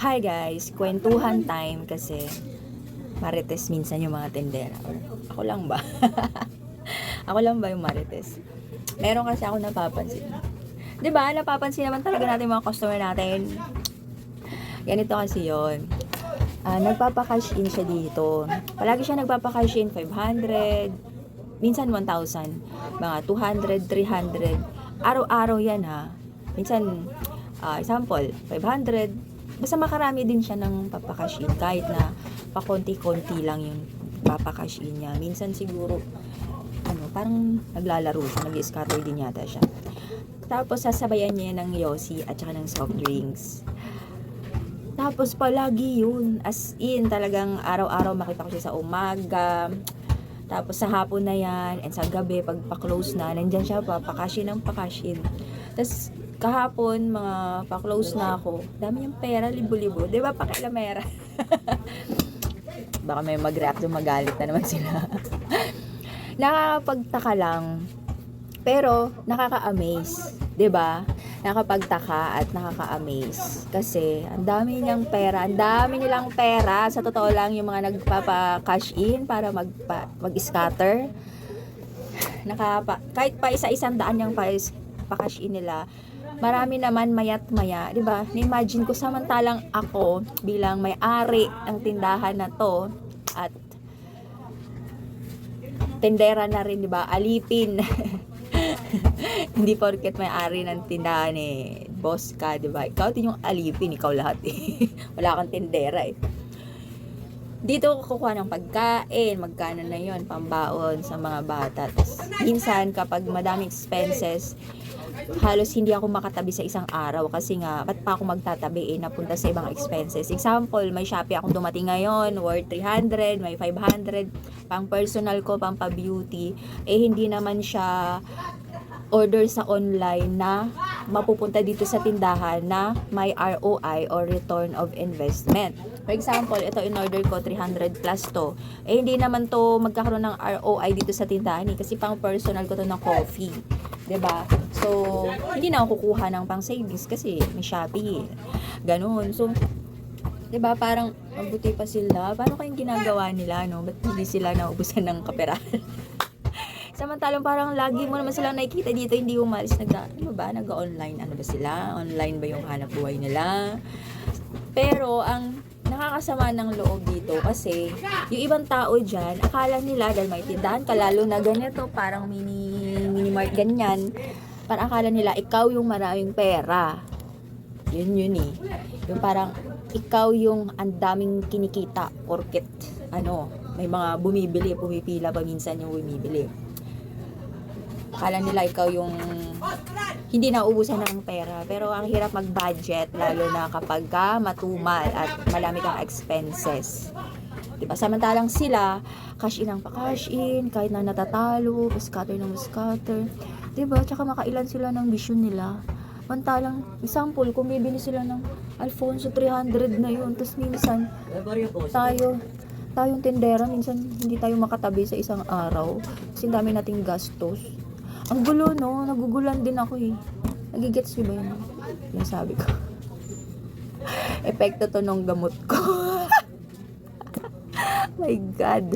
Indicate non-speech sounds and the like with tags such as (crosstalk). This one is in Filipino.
Hi guys, kwentuhan time kasi marites minsan yung mga tendera. Or ako lang ba? (laughs) ako lang ba yung marites? Meron kasi ako napapansin. 'Di ba? Napapansin naman talaga natin mga customer natin. Ganito kasi 'yon. Ah, nagpapa-cash in siya dito. Palagi siya nagpapa-cash in 500, minsan 1,000, mga 200, 300. Araw-araw yan ha. Minsan, ah, example, 500. Basta makarami din siya ng papakash in. Kahit na pakonti-konti lang yung papakash in niya. Minsan siguro, ano, parang naglalaro siya, nag-scatter din yata siya. Tapos sasabayan niya ng yosi at saka ng soft drinks. Tapos palagi yun. As in, talagang araw-araw makita ko siya sa umaga. Tapos sa hapon na yan, and sa gabi, pag pa-close na, nandyan siya pa, pakashin ng pakashin. Tapos kahapon, mga pa-close na ako, dami yung pera, libo-libo. Di ba, pakilamera? (laughs) Baka may mag-react yung magalit na naman sila. (laughs) Nakakapagtaka lang, pero nakaka-amaze. 'di ba? Nakapagtaka at nakaka-amaze. Kasi ang dami niyang pera, ang dami nilang pera. Sa totoo lang yung mga nagpapa-cash in para magpa, mag-scatter. (sighs) Nakapa, kahit pa isa-isang daan yung pa, in nila, marami naman mayat maya, 'di ba? Imagine ko samantalang ako bilang may-ari ng tindahan na to at tendera na rin, 'di ba? Alipin. (laughs) Hindi porket may-ari ng tindahan eh, boss ka, 'di ba? Ikaw din yung alipin, ikaw lahat eh. (laughs) Wala kang tendera eh. Dito ako kukuha ng pagkain, magkano na yon pambaon sa mga bata. Tapos, minsan kapag madaming expenses, halos hindi ako makatabi sa isang araw kasi nga, ba't pa ako magtatabi eh, napunta sa ibang expenses. Example, may Shopee akong dumating ngayon, worth 300, may 500, pang personal ko, pang pa-beauty, eh hindi naman siya order sa online na mapupunta dito sa tindahan na may ROI or return of investment. For example, ito in order ko 300 plus to. Eh hindi naman to magkakaroon ng ROI dito sa tindahan eh, kasi pang personal ko to na coffee. 'Di ba? So, hindi na ako kukuha ng pang savings kasi may Shopee. eh. Ganun. So, 'di ba parang mabuti pa sila. Paano kayong ginagawa nila, no? Ba't hindi sila naubusan ng kaperahan? (laughs) Samantalang parang lagi mo naman silang nakikita dito, hindi umalis. Nag, ano ba? Nag-online. Ano ba sila? Online ba yung hanap buhay nila? Pero, ang nakakasama ng loob dito kasi yung ibang tao dyan, akala nila dahil may tindahan ka, lalo na ganito, parang mini, mini mart ganyan, parang akala nila ikaw yung maraming pera. Yun yun eh. Yung parang ikaw yung ang daming kinikita porket ano, may mga bumibili, pumipila pa minsan yung bumibili. Akala nila ikaw yung hindi nauubusan ng pera. Pero ang hirap mag-budget, lalo na kapag ka matumal at malami kang expenses. Diba? Samantalang sila, cash in ang pa-cash in, kahit na natatalo, scatter ng scatter. Diba? Tsaka makailan sila ng vision nila. Mantalang, example, kung bibili sila ng Alfonso 300 na yun, tapos minsan, tayo, tayong tendera, minsan hindi tayo makatabi sa isang araw. Kasi dami nating gastos. Ang gulo, no? Nagugulan din ako eh. Nagigets ko ba yun? Yung sabi ko. (laughs) Epekto to nung gamot ko. (laughs) My God.